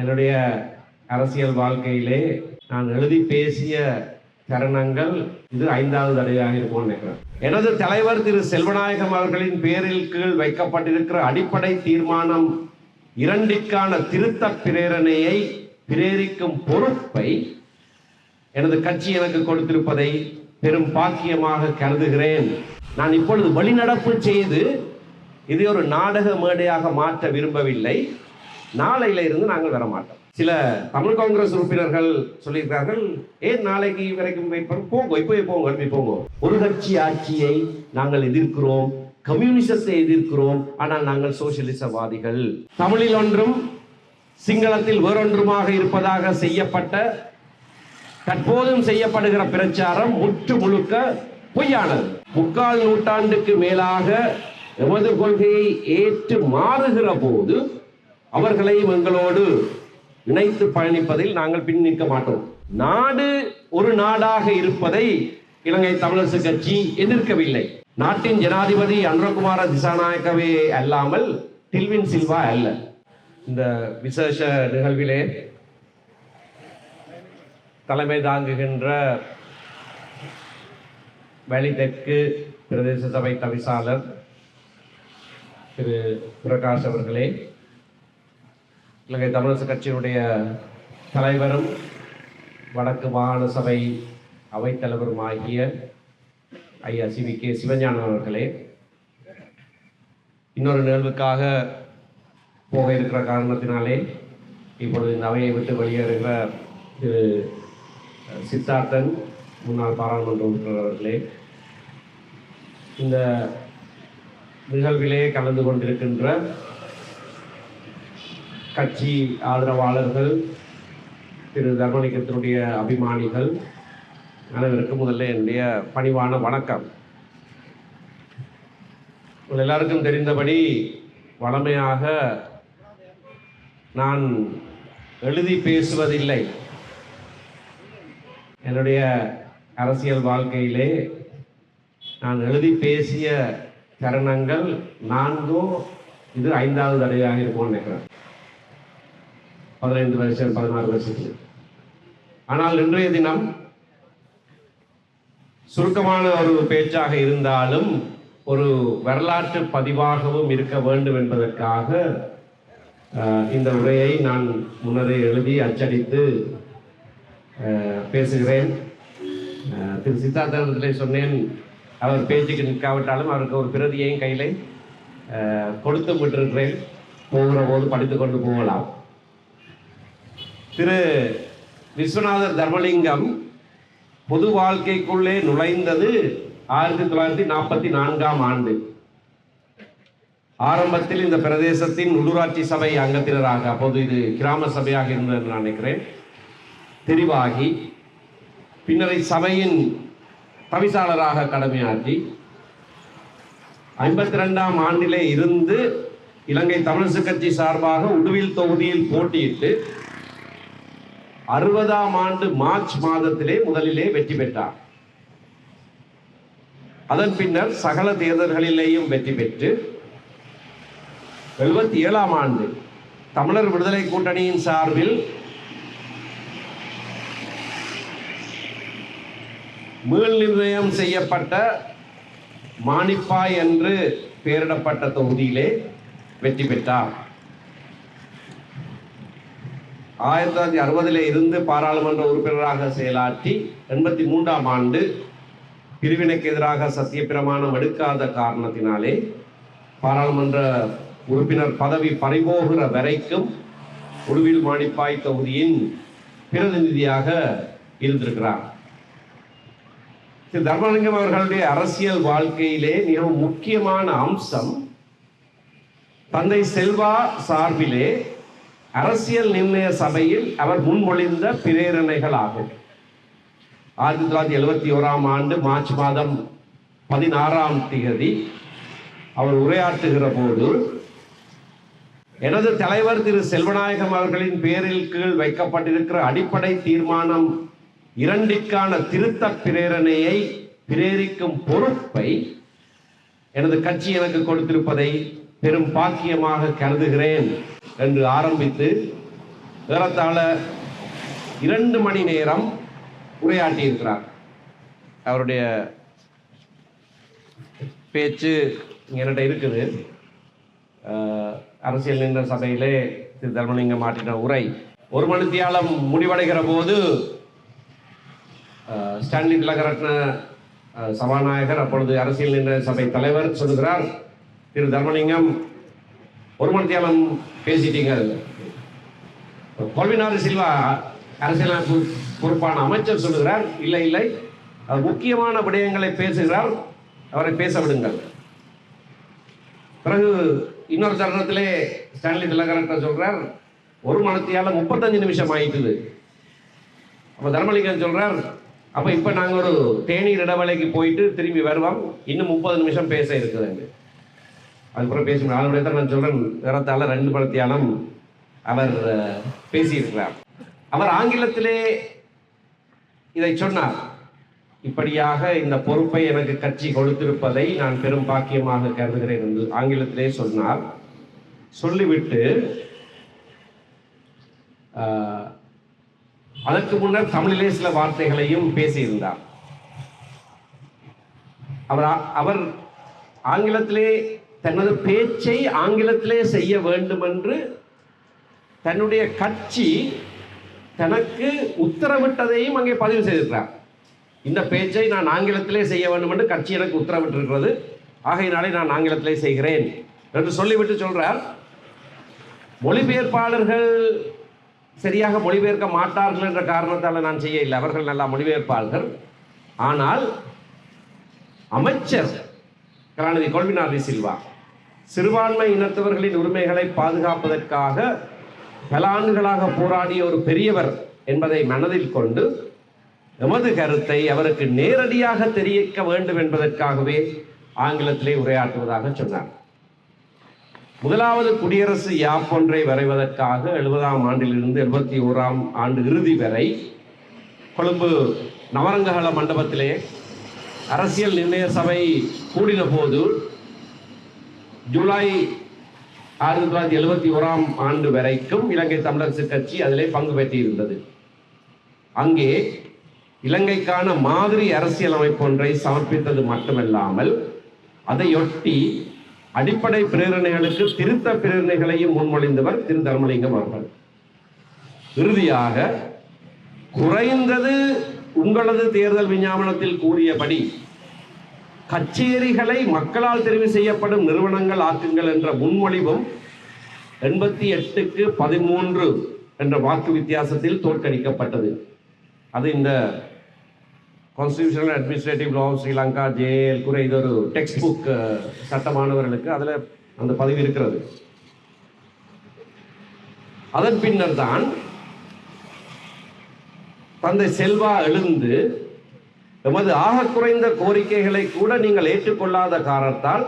என்னுடைய அரசியல் வாழ்க்கையிலே நான் எழுதி பேசிய தருணங்கள் இது ஐந்தாவது தடவையாக இருக்கும் நினைக்கிறேன். எனது தலைவர் திரு செல்வநாயகம் அவர்களின் பேரில் கீழ் வைக்கப்பட்டிருக்கிற அடிப்படை தீர்மானம் இரண்டிற்கான திருத்த பிரேரணையை பிரேரிக்கும் பொறுப்பை எனது கட்சி எனக்கு கொடுத்திருப்பதை பெரும் பாக்கியமாக கருதுகிறேன். நான் இப்பொழுது வழிநடப்பு செய்து இதை ஒரு நாடக மேடையாக மாற்ற விரும்பவில்லை. நாளையில இருந்து நாங்கள் வர மாட்டோம் சில தமிழ் காங்கிரஸ் உறுப்பினர்கள் சொல்லியிருக்கார்கள் ஏன் நாளைக்கு வரைக்கும் வெயிட் பண்ண போங்க இப்போ போங்க எழுப்பி போங்க. ஒரு கட்சி ஆட்சியை நாங்கள் எதிர்க்கிறோம் கம்யூனிசத்தை எதிர்க்கிறோம் ஆனால் நாங்கள் சோசியலிசவாதிகள். தமிழில் ஒன்றும் சிங்களத்தில் வேறொன்றுமாக இருப்பதாக செய்யப்பட்ட தற்போதும் செய்யப்படுகிற பிரச்சாரம் முற்று முழுக்க பொய்யானது. முக்கால் நூற்றாண்டுக்கு மேலாக எமது கொள்கையை ஏற்று மாறுகிற போது அவர்களையும் எங்களோடு இணைத்து பயணிப்பதில் நாங்கள் பின் நிற்க மாட்டோம். நாடு ஒரு நாடாக இருப்பதை இலங்கை தமிழரசு கட்சி எதிர்க்கவில்லை. நாட்டின் ஜனாதிபதி அனுரகுமார திசாநாயக்கவே அல்லாமல் டில்வின் சில்வா அல்ல. இந்த விசேஷ நிகழ்விலே தலைமை தாங்குகின்ற வழி பிரதேச சபை தவிசாளர் திரு பிரகாஷ் அவர்களே இலங்கை தமிழரசு கட்சியினுடைய தலைவரும் வடக்கு மாகாண சபை அவைத்தலைவரும் ஆகிய ஐயா சி வி கே சிவஞானம் அவர்களே இன்னொரு நிகழ்வுக்காக போக இருக்கிற காரணத்தினாலே இப்பொழுது இந்த அவையை விட்டு வெளியேறுகிற திரு சித்தார்த்தன் முன்னாள் பாராளுமன்ற உறுப்பினர் அவர்களே இந்த நிகழ்விலே கலந்து கொண்டிருக்கின்ற கட்சி ஆதரவாளர்கள் திரு தர்மலிங்கத்தினுடைய அபிமானிகள் அனைவருக்கும் முதல்ல என்னுடைய பணிவான வணக்கம். உங்கள் எல்லாருக்கும் தெரிந்தபடி வளமையாக நான் எழுதி பேசுவதில்லை. என்னுடைய அரசியல் வாழ்க்கையிலே நான் எழுதி பேசிய தருணங்கள் நான்கோ இது ஐந்தாவது தடவையாக இருக்கும்னு நினைக்கிறேன். பதினைந்து வருஷம் பதினாறு வருஷத்துக்கு ஆனால் இன்றைய தினம் சுருக்கமான ஒரு பேச்சாக இருந்தாலும் ஒரு வரலாற்று பதிவாகவும் இருக்க வேண்டும் என்பதற்காக இந்த உரையை நான் முன்னரே எழுதி அச்சடித்து பேசுகிறேன். திரு சித்தார்த்தத்திலே சொன்னேன் அவர் பேச்சுக்கு நிற்காவிட்டாலும் அவருக்கு ஒரு பிரதியையும் கையிலே கொடுத்து விட்டிருக்கிறேன். போகிற போது படித்து கொண்டு போகலாம். திரு விஸ்வநாதர் தர்மலிங்கம் பொது வாழ்க்கைக்குள்ளே நுழைந்தது ஆயிரத்தி தொள்ளாயிரத்தி நாற்பத்தி நான்காம் ஆண்டு. ஆரம்பத்தில் இந்த பிரதேசத்தின் உள்ளூராட்சி சபை அங்கத்தினராக அப்போது இது கிராம சபையாக இருந்தது நான் நினைக்கிறேன் தெரிவாகி பின்னர் சபையின் தவிசாளராக கடமையாற்றி ஐம்பத்தி ரெண்டாம் ஆண்டிலே இருந்து இலங்கை தமிழிசு கட்சி சார்பாக உடுவில் தொகுதியில் போட்டியிட்டு அறுபதாம் ஆண்டு மார்ச் மாதத்திலே முதலிலே வெற்றி பெற்றார். அதன் பின்னர் சகல தேர்தல்களிலேயும் வெற்றி பெற்று எழுபத்தி ஏழாம் ஆண்டு தமிழர் விடுதலை கூட்டணியின் சார்பில் மீள் நிர்ணயம் செய்யப்பட்ட மானிப்பாய் என்று பெயரிடப்பட்ட தொகுதியிலே வெற்றி பெற்றார். ஆயிரத்தி தொள்ளாயிரத்தி அறுபதில் இருந்து பாராளுமன்ற உறுப்பினராக செயலாற்றி எண்பத்தி மூன்றாம் ஆண்டு பிரிவினைக்கு எதிராக சத்தியப்பிரமாணம் எடுக்காத காரணத்தினாலே பாராளுமன்ற உறுப்பினர் பதவி பறிபோகிற வரைக்கும் உடுவில் மாணிப்பாய் தொகுதியின் பிரதிநிதியாக இருந்திருக்கிறார். திரு தர்மலிங்கம் அவர்களுடைய அரசியல் வாழ்க்கையிலே மிகவும் முக்கியமான அம்சம் தந்தை செல்வா சார்பிலே அரசியல் நிர்ணய சபையில் அவர் முன்மொழிந்த பிரேரணைகள் ஆகும் ஆயிரத்தி தொள்ளாயிரத்தி எழுபத்தி ஓராம் ஆண்டு மார்ச் மாதம் பதினாறாம் தேதி அவர் உரையாற்றுகிற போது எனது தலைவர் திரு. செல்வநாயகம் அவர்களின் பேரில் கீழ் வைக்கப்பட்டிருக்கிற அடிப்படை தீர்மானம் இரண்டிற்கான திருத்த பிரேரணையை பிரேரிக்கும் பொறுப்பை எனது கட்சி எனக்கு கொடுத்திருப்பதை பெரும் பாக்கியமாக கருதுகிறேன் என்று ஆரம்பித்து ஏறத்தாழ இரண்டு மணி நேரம் உரையாற்றி இருக்கிறார் அவருடைய பேச்சு என்கிட்ட இருக்குது. அரசியல் நின்ற சபையிலே திரு தர்மலிங்கம் மாற்றின உரை. ஒரு மணித்தியாலம் முடிவடைகிற போது ஸ்டான்லி திலகரத்ன சபாநாயகர் அப்பொழுது அரசியல் நின்ற சபை தலைவர் சொல்கிறார் திரு தர்மலிங்கம் ஒரு மணித்தியாலம் பேசிட்டீங்க. கொல்விநாத சில்வா அரசியலமைப்பு பொறுப்பான அமைச்சர் சொல்லுகிறார் இல்லை இல்லை. முக்கியமான விடயங்களை பேசுகிறார் அவரை பேச விடுங்கள். பிறகு இன்னொரு தருணத்திலே ஸ்டான்லி திலகரன் சொல்றார் ஒரு மணத்தியால முப்பத்தஞ்சு நிமிஷம் ஆயிட்டுது. அப்ப தர்மலிங்கம் சொல்றார் அப்ப இப்ப நாங்க ஒரு தேநீர் இடைவேளைக்கு போயிட்டு திரும்பி வருவோம் இன்னும் முப்பது நிமிஷம் பேச இருக்குதுங்க அதுக்கப்புறம் பேசி முடியும் அதனுடைய தான் நான் சொல்றேன் ஏறத்தாழ ரெண்டு படத்தியானம் அவர் பேசியிருக்கிறார். அவர் ஆங்கிலத்திலே இதை சொன்னார். இப்படியாக இந்த பொறுப்பை எனக்கு கட்சி கொடுத்திருப்பதை நான் பெரும் பாக்கியமாக கருதுகிறேன் என்று ஆங்கிலத்திலே சொன்னார். சொல்லிவிட்டு அதற்கு முன்னர் தமிழிலே சில வார்த்தைகளையும் பேசியிருந்தார். அவர் அவர் ஆங்கிலத்திலே தனது பேச்சை ஆங்கிலத்திலே செய்ய வேண்டும் என்று தன்னுடைய கட்சி தனக்கு உத்தரவிட்டதையும் அங்கே பதிவு செய்திருக்கிறார். இந்த பேச்சை நான் ஆங்கிலத்திலே செய்ய வேண்டும் என்று கட்சி எனக்கு உத்தரவிட்டிருக்கிறது. ஆகையினாலே நான் ஆங்கிலத்திலே செய்கிறேன் என்று சொல்லிவிட்டு சொல்றார். மொழிபெயர்ப்பாளர்கள் சரியாக மொழிபெயர்க்க மாட்டார்கள் என்ற காரணத்தால் நான் செய்ய இல்லை அவர்கள் நல்லா மொழிபெயர்ப்பாளர்கள். ஆனால் அமைச்சர் கலாநிதி கொல்வினாரி சில்வா சிறுபான்மை இனத்தவர்களின் உரிமைகளை பாதுகாப்பதற்காக பல ஆண்டுகளாக போராடிய ஒரு பெரியவர் என்பதை மனதில் கொண்டு எமது கருத்தை அவருக்கு நேரடியாக தெரிவிக்க வேண்டும் என்பதற்காகவே ஆங்கிலத்திலே உரையாற்றுவதாக சொன்னார். முதலாவது குடியரசு யாப்பொன்றை வரைவதற்காக எழுபதாம் ஆண்டிலிருந்து எழுபத்தி ஓராம் ஆண்டு இறுதி வரை கொழும்பு நவரங்ககல மண்டபத்திலே அரசியல் நிர்ணய சபை கூடின போது ஜூலை ஆயிரத்தி தொள்ளாயிரத்தி எழுபத்தி ஓராம் ஆண்டு வரைக்கும் இலங்கை தமிழரசு கட்சி அதிலே பங்கு பெற்றிருந்தது. அங்கே இலங்கைக்கான மாதிரி அரசியலமைப்பு ஒன்றை சமர்ப்பித்தது மட்டுமல்லாமல் அதையொட்டி அடிப்படை பிரேரணைகளுக்கு திருத்த பிரேரணைகளையும் முன்மொழிந்தவர் திரு தர்மலிங்கம் அவர்கள். இறுதியாக குறைந்தது உங்களது தேர்தல் விஞ்ஞாபனத்தில் கூறியபடி கச்சேரிகளை மக்களால் தெரிவு செய்யப்படும் நிறுவனங்கள் ஆக்குங்கள் என்ற முன்மொழிவும் எண்பத்தி எட்டுக்கு பதிமூன்று என்ற வாக்கு வித்தியாசத்தில் தோற்கடிக்கப்பட்டது. அது இந்த constitutional administrative law Sri Lanka JL குறை இது ஒரு டெக்ஸ்ட் புக் சட்டமானவர்களுக்கு அதில் அந்த பதிவு இருக்கிறது. அதன் பின்னர் தான் தந்தை செல்வா எழுந்து எமது ஆக குறைந்த கோரிக்கைகளை கூட நீங்கள் ஏற்றுக்கொள்ளாத காரணத்தால்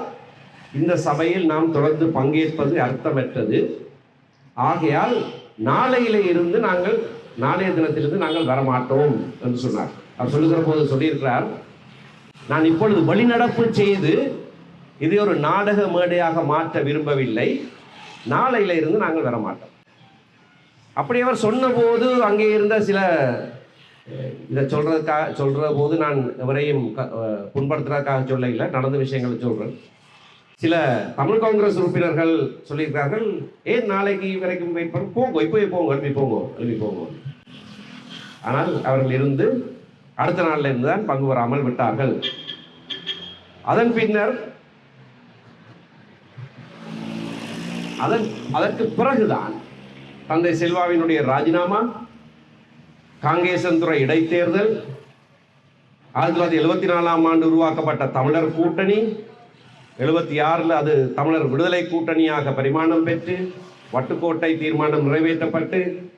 இந்த சபையில் நாம் தொடர்ந்து பங்கேற்பது அர்த்தமற்றது. ஆகையால் நாளையிலே இருந்து நாங்கள் நாளைய தினத்திலிருந்து நாங்கள் வரமாட்டோம் என்று சொன்னார். அவர் சொல்லுகிற போது சொல்லியிருக்கிறார் நான் இப்பொழுது வழிநடப்பு செய்து இதை ஒரு நாடக மேடையாக மாற்ற விரும்பவில்லை. நாளையில இருந்து நாங்கள் வரமாட்டோம். அப்படி அவர் சொன்னபோது அங்கே இருந்த சில இதை சொல்றதுக்காக சொல்ற போது நான் எவரையும் புண்படுத்துறதுக்காக சொல்ல இல்லை. நடந்த விஷயங்களை சொல்றேன். சில தமிழ் காங்கிரஸ் உறுப்பினர்கள் சொல்லியிருக்கிறார்கள் ஏன் நாளைக்கு வரைக்கும் வெயிட் பண்ண போங்க இப்போ போங்க எழுப்பி போங்க எழுப்பி போங்க. ஆனால் அவர்கள் இருந்து அடுத்த நாளில் இருந்து தான் பங்கு வராமல் விட்டார்கள். அதன் பின்னர் அதன் அதற்கு பிறகுதான் தந்தை செல்வாவினுடைய ராஜினாமா காங்கேசந்துறை இடைத்தேர்தல். ஆயிரத்தி தொள்ளாயிரத்தி எழுபத்தி நாலாம் ஆண்டு உருவாக்கப்பட்ட தமிழர் கூட்டணி. எழுபத்தி ஆறில் அது தமிழர் விடுதலை கூட்டணியாக பரிமாணம் பெற்று வட்டுக்கோட்டை தீர்மானம் நிறைவேற்றப்பட்டு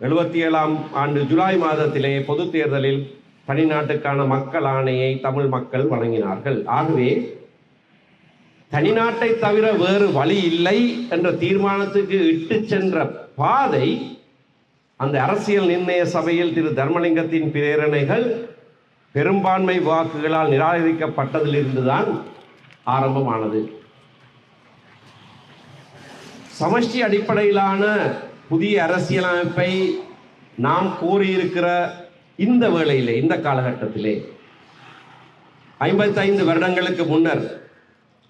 எழுபத்தி ஏழாம் ஆண்டு ஜூலை மாதத்திலே பொதுத் தேர்தலில் தனிநாட்டுக்கான மக்கள் ஆணையை தமிழ் மக்கள் வழங்கினார்கள். ஆகவே தனிநாட்டை தவிர வேறு வழி இல்லை என்ற தீர்மானத்துக்கு இட்டு சென்ற பாதை அந்த அரசியல் நிர்ணய சபையில் திரு தர்மலிங்கத்தின் பிரேரணைகள் பெரும்பான்மை வாக்குகளால் நிராகரிக்கப்பட்டதிலிருந்துதான் ஆரம்பமானது. சமஷ்டி அடிப்படையிலான புதிய அரசியலமைப்பை நாம் கோரியிருக்கிற இந்த வேளையிலே இந்த காலகட்டத்திலே ஐம்பத்தைந்து வருடங்களுக்கு முன்னர்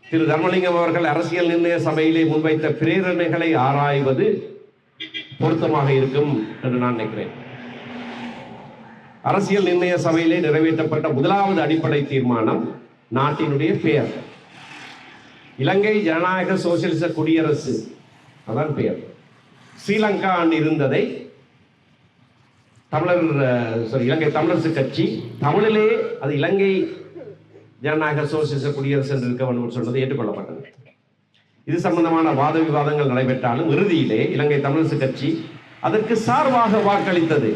திரு தர்மலிங்கம் அவர்கள் அரசியல் நிர்ணய சபையிலே முன்வைத்த பிரேரணைகளை ஆராய்வது பொருத்தமாக இருக்கும் என்று நான் நினைக்கிறேன். அரசியல் நிர்ணய சபையிலே நிறைவேற்றப்பட்ட முதலாவது அடிப்படை தீர்மானம் நாட்டினுடைய பெயர். இலங்கை ஜனநாயக சோசியலிச குடியரசு. அதான் பெயர். ஸ்ரீலங்கா என்று இருந்ததை தமிழர் சாரி இலங்கை தமிழரசு கட்சி தமிழிலே அது இலங்கை ஜனநாயக சோசியலிச குடியரசு என்று இருக்க வேண்டும் சொன்னது ஏற்றுக்கொள்ளப்பட்டது. இது சம்பந்தமான வாத விவாதங்கள் நடைபெற்றாலும் இறுதியிலே இலங்கை தமிழரசு கட்சி அதற்கு சார்பாக வாக்களித்தது.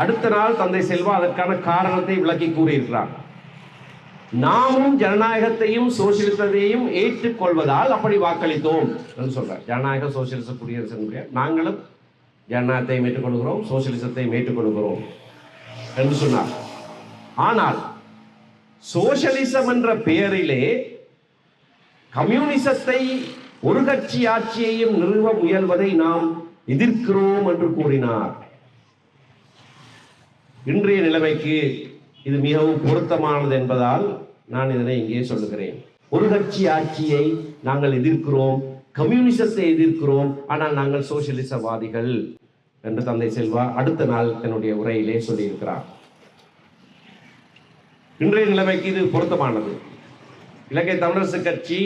அடுத்த நாள் தந்தை செல்வா அதற்கான காரணத்தை விளக்கி கூறியிருக்கிறார். நாமும் ஜனநாயகத்தையும் சோசியலிசத்தையும் ஏற்றுக்கொள்வதால் அப்படி வாக்களித்தோம் என்று சொல்றார். ஜனநாயக சோசியலிச குடியரசு நாங்களும் ஜனநாயகத்தையும் ஏற்றுக்கொள்கிறோம் சோசியலிசத்தையும் ஏற்றுக்கொள்கிறோம் என்று சொன்னார். ஆனால் சோசியலிசம் என்ற பெயரிலே கம்யூனிசத்தை ஒரு கட்சி ஆட்சியையும் நிறுவ முயல்வதை நாம் எதிர்க்கிறோம் என்று கூறினார். இன்றைய நிலைமைக்கு இது மிகவும் பொருத்தமானது என்பதால் நான் இதனை இங்கே சொல்லுகிறேன். ஒரு கட்சி ஆட்சியை நாங்கள் எதிர்க்கிறோம் கம்யூனிசத்தை எதிர்க்கிறோம் ஆனால் நாங்கள் சோசியலிசவாதிகள் என்று தந்தை செல்வா அடுத்த நாள் தன்னுடைய உரையிலே சொல்லியிருக்கிறார். இன்றைய நிலைமைக்கு இது பொருத்தமானது. இலங்கை தமிழரசு கட்சி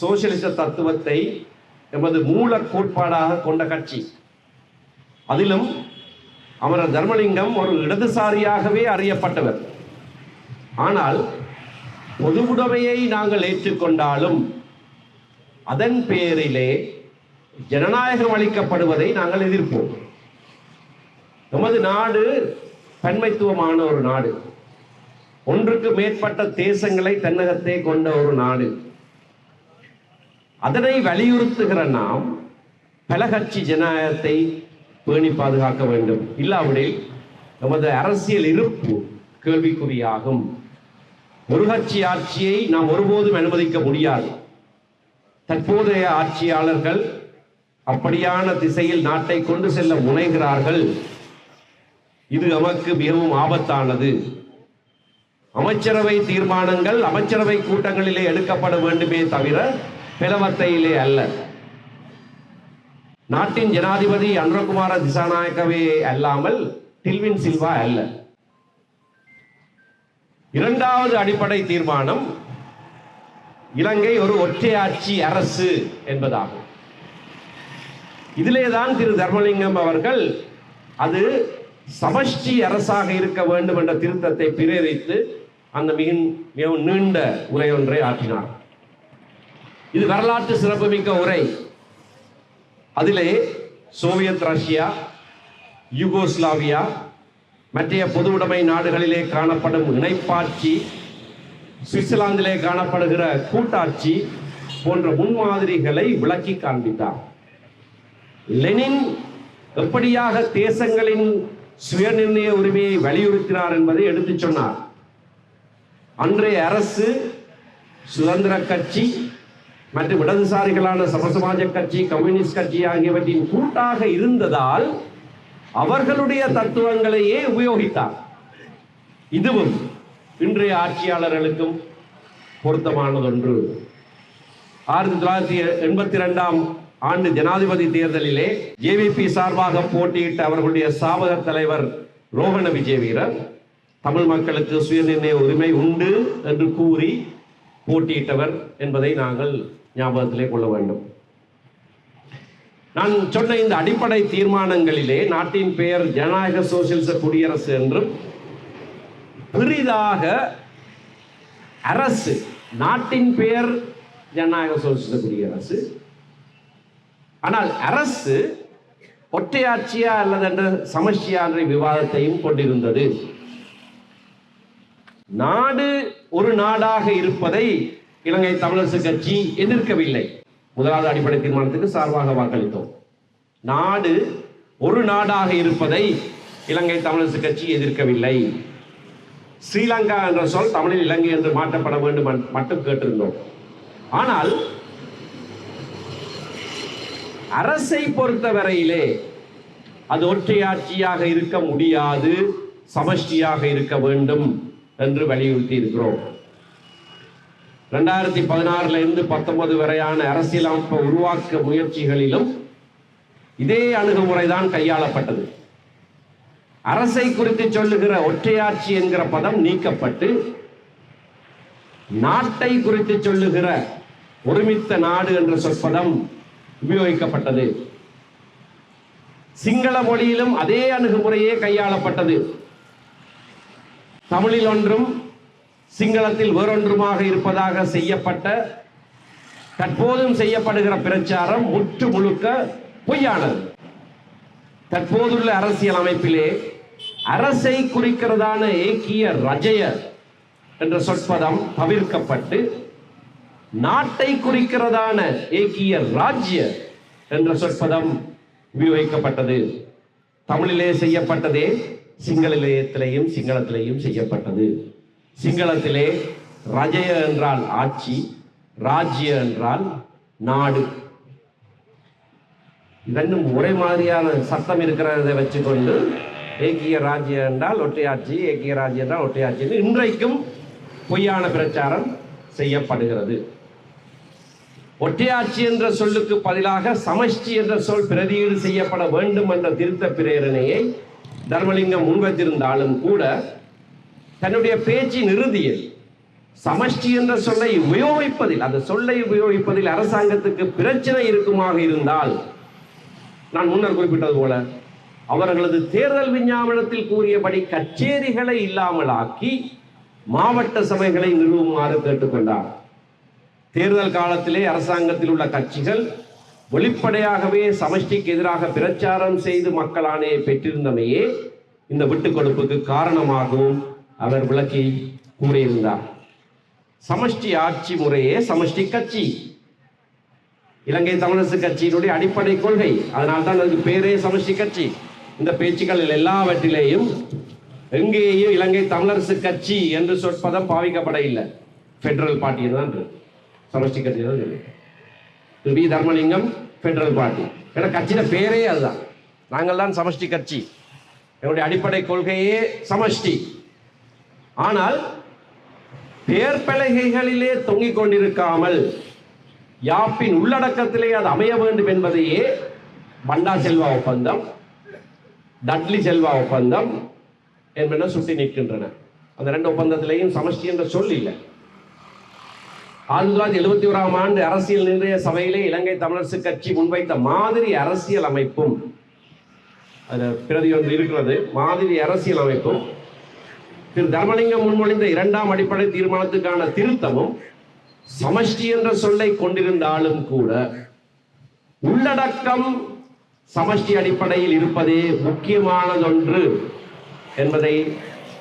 சோசியலிச தத்துவத்தை எமது மூல கோட்பாடாக கொண்ட கட்சி. அதிலும் அமரர் தர்மலிங்கம் ஒரு இடதுசாரியாகவே அறியப்பட்டவர். ஆனால் பொதுவுடைமையை நாங்கள் ஏற்றுக்கொண்டாலும் அதன் பேரிலே ஜனநாயகம் அளிக்கப்படுவதை நாங்கள் எதிர்ப்போம். நமது நாடு பன்மைத்துவமான ஒரு நாடு. ஒன்றுக்கு மேற்பட்ட தேசங்களை தன்னகத்தை கொண்ட ஒரு நாடு. அதனை வலியுறுத்துகிற நாம் பலகட்சி ஜனநாயகத்தை பேணி பாதுகாக்க வேண்டும். இல்லாவிடில் நமது அரசியல் இருப்பு கேள்விக்குறியாகும். ஒரு கட்சி ஆட்சியை நாம் ஒருபோதும் அனுமதிக்க முடியாது. தற்போதைய ஆட்சியாளர்கள் அப்படியான திசையில் நாட்டை கொண்டு செல்ல முனைகிறார்கள். இது நமக்கு மிகவும் ஆபத்தானது. அமைச்சரவை தீர்மானங்கள் அமைச்சரவை கூட்டங்களிலே எடுக்கப்பட வேண்டுமே தவிர பிளவத்தையிலே அல்ல. நாட்டின் ஜனாதிபதி அன்றகுமார திசாநாயக்கவே அல்லாமல் டில்வின் சில்வா அல்ல. இரண்டாவது அடிப்படை தீர்மானம் இலங்கை ஒரு ஒற்றையாட்சி அரசு என்பதாகும். இதிலேதான் திரு தர்மலிங்கம் அவர்கள் அது சமஷ்டி அரசாக இருக்க வேண்டும் என்ற திருத்தத்தை பிரேரித்து அந்த மிக மிகவும் நீண்ட உரை ஒன்றை ஆற்றினார். இது வரலாற்று சிறப்புமிக்க உரை. அதிலே சோவியத் ரஷ்யா யூகோஸ்லாவியா மற்றைய பொதுவுடைமை நாடுகளிலே காணப்படும் இணைப்பாட்சி சுவிட்சர்லாந்திலே காணப்படுகிற கூட்டாட்சி போன்ற முன்மாதிரிகளை விளக்கி காண்பித்தார். லெனின் எப்படியாக தேசங்களின் சுயநிர்ணய உரிமையை வலியுறுத்தினார் என்பதை எடுத்துச் சொன்னார். அன்றைய அரசு சுதந்திர கட்சி மற்றும் இடதுசாரிகளான சமசமாஜ கட்சி கம்யூனிஸ்ட் கட்சி ஆகியவற்றின் கூட்டாக இருந்ததால் அவர்களுடைய தத்துவங்களையே உபயோகித்தார். இதுவும் இன்றைய ஆட்சியாளர்களுக்கும் பொருத்தமானதொன்று. ஆயிரத்தி தொள்ளாயிரத்தி எண்பத்தி ரெண்டாம் ஆண்டு ஜனாதிபதி தேர்தலிலே ஜேவிபி சார்பாக போட்டியிட்ட அவர்களுடைய சாபக தலைவர் ரோகன் விஜய வீரர் தமிழ் மக்களுக்கு சுயநிர்ணய உரிமை உண்டு என்று கூறி போட்டியிட்டவர் என்பதை நாங்கள் ஞாபகத்திலே கொள்ள வேண்டும். நான் சொன்ன இந்த அடிப்படை தீர்மானங்களிலே நாட்டின் பெயர் ஜனநாயக சோசியலிச குடியரசு என்றும் பெரிதாக அரசு நாட்டின் பெயர் ஜனநாயக சோசியலிச குடியரசு. ஆனால் அரசு ஒற்றையாட்சியா அல்லது என்ற சமஷ்டியா என்ற விவாதத்தையும் கொண்டிருந்தது. நாடு ஒரு நாடாக இருப்பதை இலங்கை தமிழரசு கட்சி எதிர்க்கவில்லை. முதலாவது அடிப்படை தீர்மானத்துக்கு சார்பாக வாக்களித்தோம். நாடு ஒரு நாடாக இருப்பதை இலங்கை தமிழரசு கட்சி எதிர்க்கவில்லை. ஸ்ரீலங்கா என்ற சொல் தமிழில் இலங்கை என்று மாற்றப்பட வேண்டும் மட்டும் கேட்டிருந்தோம். ஆனால் அரசை பொறுத்தவரையிலே அது ஒற்றையாட்சியாக இருக்க முடியாது சமஷ்டியாக இருக்க வேண்டும். என்று வலியுறுத்தி இருக்கிறோம். ரெண்டாயிரத்தி பதினாறுல இருந்து பத்தொன்பது வரையான அரசியலமைப்பு உருவாக்க முயற்சிகளிலும் இதே அணுகுமுறைதான் கையாளப்பட்டது. அரசை குறித்து சொல்லுகிற ஒற்றையாட்சி என்கிற பதம் நீக்கப்பட்டு நாட்டை குறித்து சொல்லுகிற ஒருமித்த நாடு என்ற சொற்பதம் உபயோகிக்கப்பட்டது. சிங்கள மொழியிலும் அதே அணுகுமுறையே கையாளப்பட்டது. தமிழில் ஒன்றும் சிங்களத்தில் வேறொன்றுமாக இருப்பதாக செய்யப்பட்ட தற்போதும் செய்யப்படுகிற பிரச்சாரம் முற்று முழுக்க பொய்யானது. தற்போதுள்ள அரசியல் அமைப்பிலே அரசை குறிக்கிறதான ஏக்கிய ரஜய என்ற சொற்பதம் தவிர்க்கப்பட்டு நாட்டை குறிக்கிறதான ஏக்கிய ராஜ்ய என்ற சொற்பதம் உபயோகிக்கப்பட்டது தமிழிலே செய்யப்பட்டதே சிங்களத்திலேயும் சிங்களத்திலேயும் செய்யப்பட்டது. சிங்களத்திலே ரஜய என்றால் ஆட்சி ராஜ்ய என்றால் நாடு. இரண்டும் ஒரே மாதிரியான சத்தம் இருக்கிறதை வச்சுக்கொண்டு ஏக்கிய ராஜ்யம் என்றால் ஒற்றையாட்சி ஏக்கிய ராஜ்யம் என்றால் ஒற்றையாட்சி என்று இன்றைக்கும் பொய்யான பிரச்சாரம் செய்யப்படுகிறது. ஒற்றையாட்சி என்ற சொல்லுக்கு பதிலாக சமஷ்டி என்ற சொல் பிரதியீடு செய்யப்பட வேண்டும் என்ற திருத்த பிரேரணையை தர்மலிங்கம் முன்வைத்திருந்தாலும் கூட தன்னுடைய பேச்சின் இறுதியில் சமஷ்டி என்ற சொல்லை உபயோகிப்பதில் அந்த சொல்லை உபயோகிப்பதில் அரசாங்கத்துக்கு பிரச்சனை இருக்குமாக இருந்தால் நான் முன்னர் குறிப்பிட்டது போல அவர்களது தேர்தல் விஞ்ஞாபனத்தில் கூறியபடி கச்சேரிகளை இல்லாமலாக்கி மாவட்ட சபைகளை நிறுவுமாறு கேட்டுக்கொண்டார். தேர்தல் காலத்திலே அரசாங்கத்தில் உள்ள கட்சிகள் வெளிப்படையாகவே சமஷ்டிக்கு எதிராக பிரச்சாரம் செய்து மக்களானே பெற்றிருந்தமையே இந்த விட்டுக் கொடுப்புக்கு காரணமாகவும் அவர் விளக்கி கூறியிருந்தார். சமஷ்டி ஆட்சி முறையே சமஷ்டி கட்சி. இலங்கை தமிழரசு கட்சியினுடைய அடிப்படை கொள்கை. அதனால் தான் அதுக்கு பேரே சமஷ்டி கட்சி. இந்த பேச்சுக்களில் எல்லாவற்றிலேயும் எங்கேயும் இலங்கை தமிழரசு கட்சி என்று சொற்பதம் பாவிக்கப்பட இல்லை ஃபெடரல் பார்ட்டி தான் சமஷ்டி கட்சி தான் இருக்கு. திரு தர்மலிங்கம் ஃபெடரல் பார்ட்டி ஏன்னா கட்சியில பேரே அதுதான். நாங்கள் தான் சமஷ்டி கட்சி. என்னுடைய அடிப்படை கொள்கையே சமஷ்டி. ஆனால் பேர் பலகைகளிலே தொங்கிக் கொண்டிருக்காமல் யாப்பின் உள்ளடக்கத்திலே அது அமைய வேண்டும் என்பதையே பண்டா செல்வா ஒப்பந்தம் டட்லி செல்வா ஒப்பந்தம் என்பன சுட்டி நிற்கின்றன. அந்த ரெண்டு ஒப்பந்தத்திலேயும் சமஷ்டி என்ற சொல் இல்லை. ஆயிரத்தி தொள்ளாயிரத்தி எழுபத்தி ஓராம் ஆண்டு அரசியல் நிர்ணய சபையிலே இலங்கை தமிழரசு கட்சி முன்வைத்த மாதிரி அரசியல் அமைப்பும் அது பிரதி ஒன்று இருக்கிறது மாதிரி அரசியல் அமைப்பும் திரு தர்மலிங்கம் முன்மொழிந்த இரண்டாம் அடிப்படை தீர்மானத்துக்கான திருத்தமும் சமஷ்டி என்ற சொல்லை கொண்டிருந்தாலும் கூட உள்ளடக்கம் சமஷ்டி அடிப்படையில் இருப்பதே முக்கியமானதொன்று என்பதை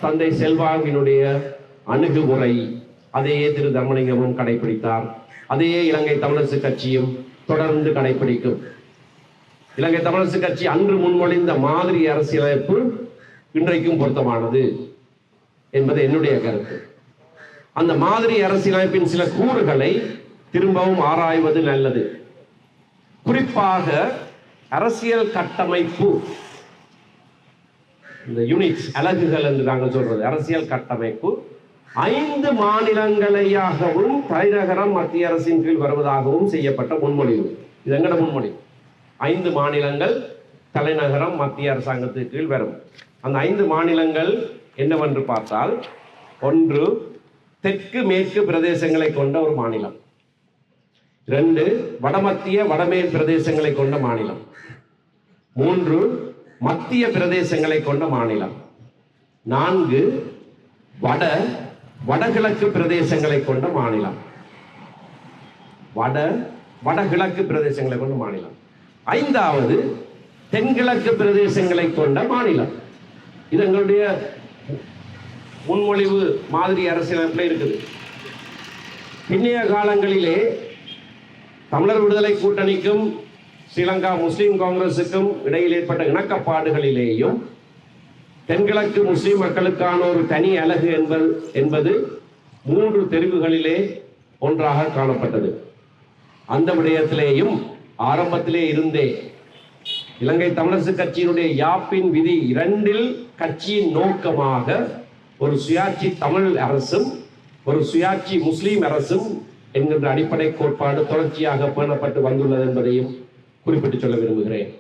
தந்தை செல்வாவினுடைய அணுகுமுறை அதையே திரு தர்மலிங்கமும் கடைபிடித்தார் அதையே இலங்கை தமிழரசு கட்சியும் தொடர்ந்து கடைபிடிக்கும் இலங்கை தமிழரசு கட்சி அன்று முன்மொழிந்த மாதிரி அரசியலமைப்பு இன்றைக்கும் பொருத்தமானது என்பது என்னுடைய கருத்து. அந்த மாதிரி அரசியலமைப்பின் சில கூறுகளை திரும்பவும் ஆராய்வது நல்லது. குறிப்பாக அரசியல் கட்டமைப்பு இந்த யூனிட்ஸ் அலகுகள் என்று நாங்கள் சொல்றது அரசியல் கட்டமைப்பு ஐந்து மாநிலங்களையாகவும் தலைநகரம் மத்திய அரசின் கீழ் வருவதாகவும் செய்யப்பட்ட முன்மொழிவு. இது எங்கட முன்மொழிவு? ஐந்து மாநிலங்கள் தலைநகரம் மத்திய அரசாங்கத்துக்கு கீழ் வரும். அந்த ஐந்து மாநிலங்கள் என்னவென்று பார்த்தால் ஒன்று தெற்கு மேற்கு பிரதேசங்களை கொண்ட ஒரு மாநிலம். ரெண்டு வடமத்திய வடமேல் பிரதேசங்களை கொண்ட மாநிலம். மூன்று மத்திய பிரதேசங்களை கொண்ட மாநிலம். நான்கு வட வடகிழக்கு பிரதேசங்களை கொண்ட மாநிலம். வட வடகிழக்கு பிரதேசங்களை கொண்ட மாநிலம். ஐந்தாவது தென்கிழக்கு பிரதேசங்களை கொண்ட மாநிலம். இது எங்களுடைய முன்மொழிவு மாதிரி அரசியலமைப்பில் இருக்குது. பின்னைய காலங்களிலே தமிழர் விடுதலை கூட்டணிக்கும் ஸ்ரீலங்கா முஸ்லீம் காங்கிரசுக்கும் இடையில் ஏற்பட்ட இணக்கப்பாடுகளிலேயும் தென்கிழக்கு முஸ்லிம் மக்களுக்கான ஒரு தனி அலகு என்பது என்பது மூன்று தெரிவுகளிலே ஒன்றாக காணப்பட்டது. அந்த விடயத்திலேயும் ஆரம்பத்திலே இருந்தே இலங்கை தமிழரசு கட்சியினுடைய யாப்பின் விதி இரண்டில் கட்சியின் நோக்கமாக ஒரு சுயாட்சி தமிழ் அரசும் ஒரு சுயாட்சி முஸ்லீம் அரசும் என்கின்ற அடிப்படை கோட்பாடு தொடர்ச்சியாக பேணப்பட்டு வந்துள்ளது என்பதையும் குறிப்பிட்டு சொல்ல விரும்புகிறேன்.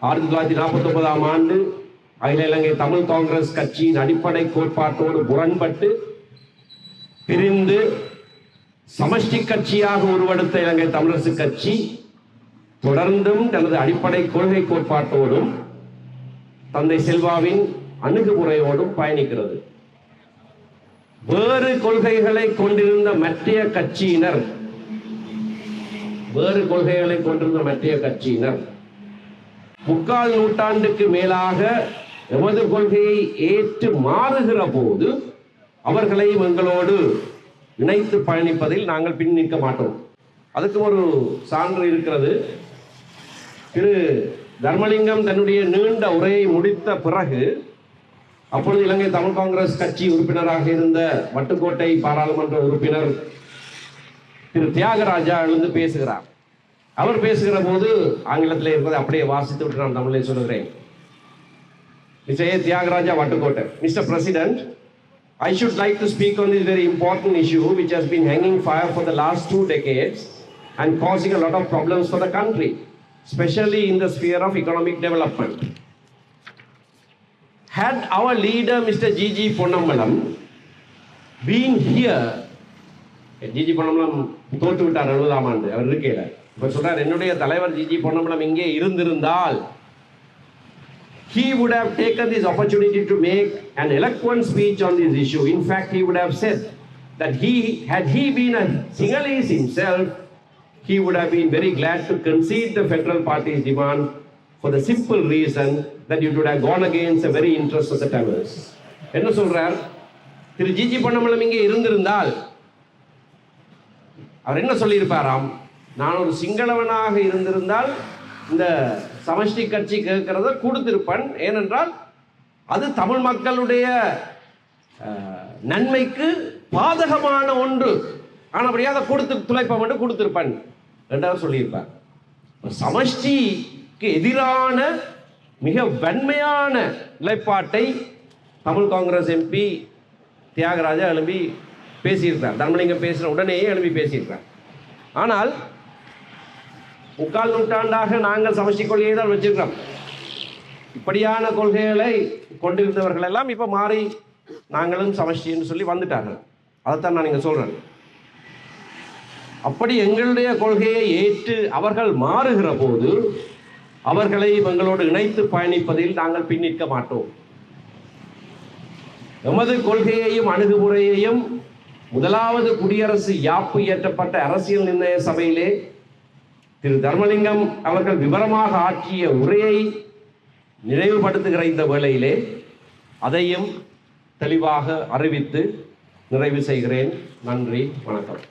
ஆயிரத்தி தொள்ளாயிரத்தி நாற்பத்தி ஒன்பதாம் ஆண்டு அகில இலங்கை தமிழ் காங்கிரஸ் கட்சியின் அடிப்படை கோட்பாட்டோடு முரண்பட்டு பிரிந்து சமஷ்டி கட்சியாக உருவெடுத்த இலங்கை தமிழரசு கட்சி தொடர்ந்தும் தனது அடிப்படை கொள்கை கோட்பாட்டோடும் தந்தை செல்வாவின் அணுகுமுறையோடும் பயணிக்கிறது. வேறு கொள்கைகளை கொண்டிருந்த மற்றைய கட்சியினர் வேறு கொள்கைகளை கொண்டிருந்த மற்றைய கட்சியினர் முக்கால் நூற்றாண்டுக்கு மேலாக எமது கொள்கையை ஏற்று மாறுகிற போது அவர்களை எங்களோடு இணைத்து பயணிப்பதில் நாங்கள் பின் நிற்க மாட்டோம். அதுக்கு ஒரு சான்று இருக்கிறது. திரு தர்மலிங்கம் தன்னுடைய நீண்ட உரையை முடித்த பிறகு அப்பொழுது இலங்கை தமிழ் காங்கிரஸ் கட்சி உறுப்பினராக இருந்த வட்டுக்கோட்டை பாராளுமன்ற உறுப்பினர் திரு தியாகராஜா எழுந்து பேசுகிறார். அவர் பேசுகிற போது ஆங்கிலத்தில் இருப்பதை அப்படியே வாசித்து விட்டு நான் தமிழில் சொல்லுகிறேன். Mr. A. Tyagaraja Vatukote. Mr. President, I should like to speak on this very important issue which has been hanging fire for the last two decades and causing a lot of problems for the country, especially in the sphere of economic development. Had our leader, Mr. G.G. Ponnambalam, been here, GG Ponnambalam தோற்று விட்டார் எழுபதாம் ஆண்டு அவர் இருக்கையில் இப்போ சொல்றார் என்னுடைய தலைவர் GG Ponnambalam இங்கே இருந்திருந்தால் he would have taken this opportunity to make an eloquent speech on this issue. In fact, he would have said that he, had he been a Sinhalese himself, he would have been very glad to concede the federal party's demand for the simple reason that it would have gone against the very interest of the Tamils. என்ன சொல்றார் திரு GG Ponnamalam இங்கே இருந்திருந்தால் அவர் என்ன சொல்லியிருப்பாராம் நான் ஒரு சிங்களவனாக இருந்திருந்தால் இந்த சமஷ்டி கட்சி கேட்கிறத கொடுத்திருப்பன். ஏனென்றால் அது தமிழ் மக்களுடைய நன்மைக்கு பாதகமான ஒன்று. ஆனபடியாக அதை கொடுத்து துளைப்பம் என்று ரெண்டாவது சொல்லியிருப்பார். சமஷ்டிக்கு எதிரான மிக வன்மையான நிலைப்பாட்டை தமிழ் காங்கிரஸ் எம்பி தியாகராஜா எழுப்பி பேசியிருக்கிறார். தர்மலிங்கம் பேசுகிற உடனேயே எழுப்பி பேசியிருக்கிறார். ஆனால் முக்கால் நூற்றாண்டாக நாங்கள் சமஷ்டி கொள்கையை தான் வச்சிருக்கிறோம். இப்படியான கொள்கைகளை கொண்டிருந்தவர்கள் எல்லாம் இப்போ மாறி நாங்களும் சமஷ்டின்னு சொல்லி வந்துட்டார்கள். அதைத்தான் நான் நீங்கள் சொல்கிறேன் அப்படி எங்களுடைய கொள்கையை ஏற்று அவர்கள் மாறுகிற போது அவர்களை எங்களோடு இணைத்து பயணிப்பதில் நாங்கள் பின்னிற்க மாட்டோம். எமது கொள்கையையும் அணுகுமுறையையும் முதலாவது குடியரசு யாப்பு இயற்றப்பட்ட அரசியல் நிர்ணய சபையிலே திரு தர்மலிங்கம் அவர்கள் விவரமாக ஆற்றிய உரையை நினைவுபடுத்துகிற இந்த வேளையிலே அதையும் தெளிவாக அறிவித்து நிறைவு செய்கிறேன். நன்றி வணக்கம்.